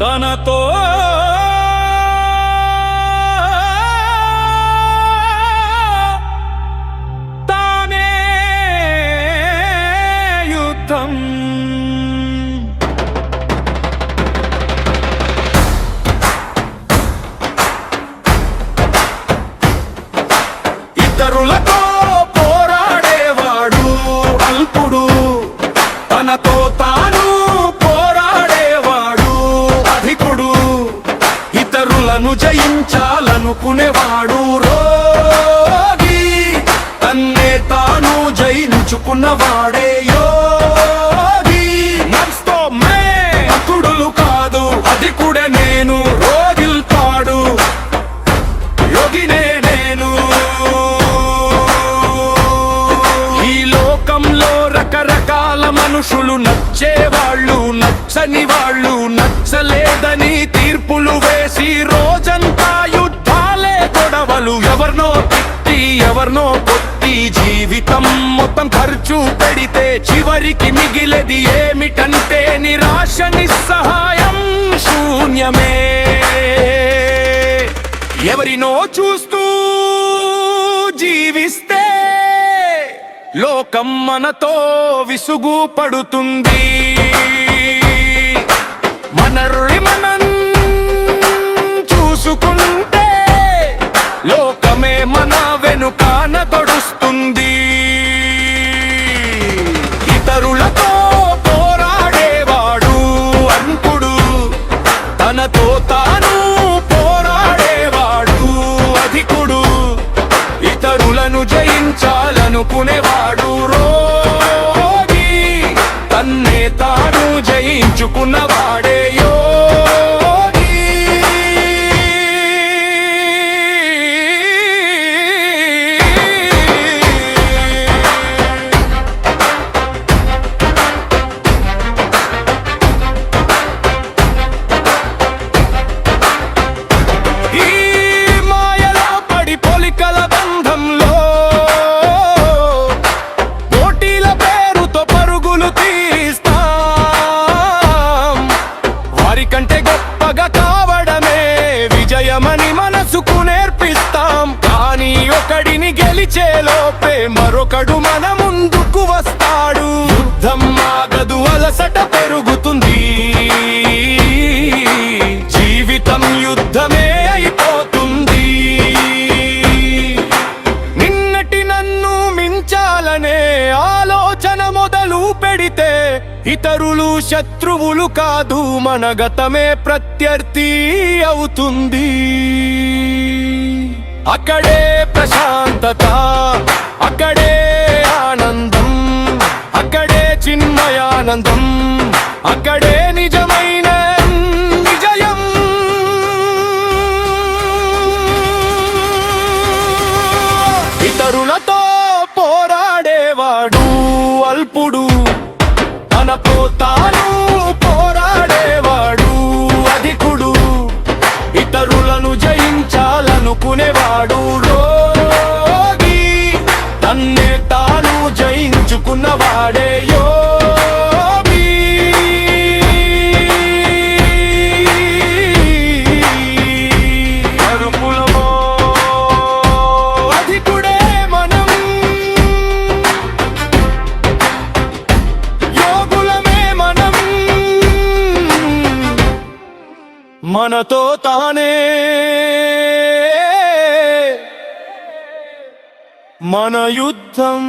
తనతో ఇతరులతో పోరాడేవాడు అల్పుడు. తనతో తాను పోరాడేవాడు అధికుడు. ఇతరులను జయించాలనుకునేవాడు రోగి. తన్నే తాను జయించుకున్నవాడే యోగి. మనసుతో మే. అతుడులు కాదు అధికుడే నేను రో మనుషులు నచ్చేవాళ్ళు నచ్చని వాళ్ళు నచ్చలేదని తీర్పులు వేసి రోజంతా యుద్ధాలే గొడవలు. ఎవరినో తిట్టి ఎవరినో కొట్టి జీవితం మొత్తం ఖర్చు పెడితే చివరికి మిగిలేది ఏమిటంటే నిరాశ నిస్సహాయం శూన్యమే. ఎవరినో చూస్తూ జీవిస్తే లోకం మనతో విసుగు పడుతుంది మనరుడి మనం చూసుకుంటే లోకమే మన వెనుకాన తొడుస్తుంది. ఇతరులతో పోరాడేవాడు అంకుడు తనతో తాను పోరాడేవాడు అధికుడు. ఇతరులను జయించాలనుకునే జయించుకున్నవాడే. లోపే మరొకడు మన ముందుకు వస్తాడు. యుద్ధం ఆగదు అలసట పెరుగుతుంది. జీవితం యుద్ధమే అయిపోతుంది. నిన్నటి నన్ను మించాలనే ఆలోచన మొదలు పెడితే ఇతరులు శత్రువులు కాదు మన గతమే ప్రత్యర్థి అవుతుంది. అక్కడే ప్రశాంతత అక్కడే ఆనందం అక్కడే చిన్మయానందం అక్కడే నిజమైన విజయం. ఇతరులతో పోరాడేవాడు అల్పుడు తన తాను జయించాలనుకునేవాడు రోగి. తన్నే తాను జయించుకున్నవాడే యోగి. అరుపులమో అధికుడే మనం. యోగులమే మనం. మనతో తానే మన యుద్ధం